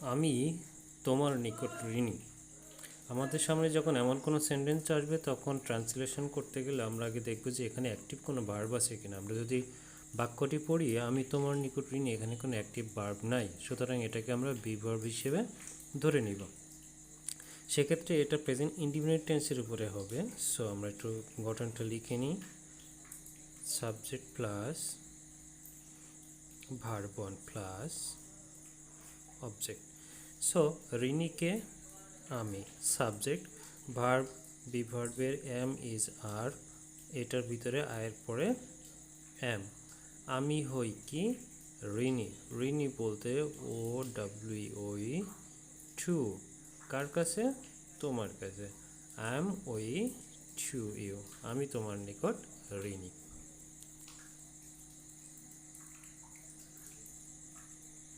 আমি তোমার নিকট ঋণী। আমাদের সামনে যখন এমন কোনো সেন্টেন্স আসবে, তখন ট্রান্সলেশন করতে গেলে আমরা আগে দেখব যে এখানে অ্যাক্টিভ কোনো ভার্ব আছে কিনা। আমরা যদি বাক্যটি পড়ি, আমি তোমার নিকট ঋণী এখানে কোনো অ্যাক্টিভ ভার্ব নাই। সুতরাং এটাকে আমরা বি ভার্ব হিসেবে ধরে নিব। সেক্ষেত্রে এটা প্রেজেন্ট ইন্ডিপেন্ডেন্ট টেন্সের উপরে হবে। সো আমরা একটু গঠনটা লিখে নিই। Subject plus verb one plus object so ঋণীকে আমি সাবজেক্ট ভার্ব বিভার্বের এম ইজ আর এটার ভিতরে আয়ের পরে এম আমি হই কি? ঋণী ঋণী বলতে ও ডাব্লিউ ওই টু কার কাছে? তোমার কাছে. আই এম ওই টু ইউ আমি তোমার নিকট ঋণী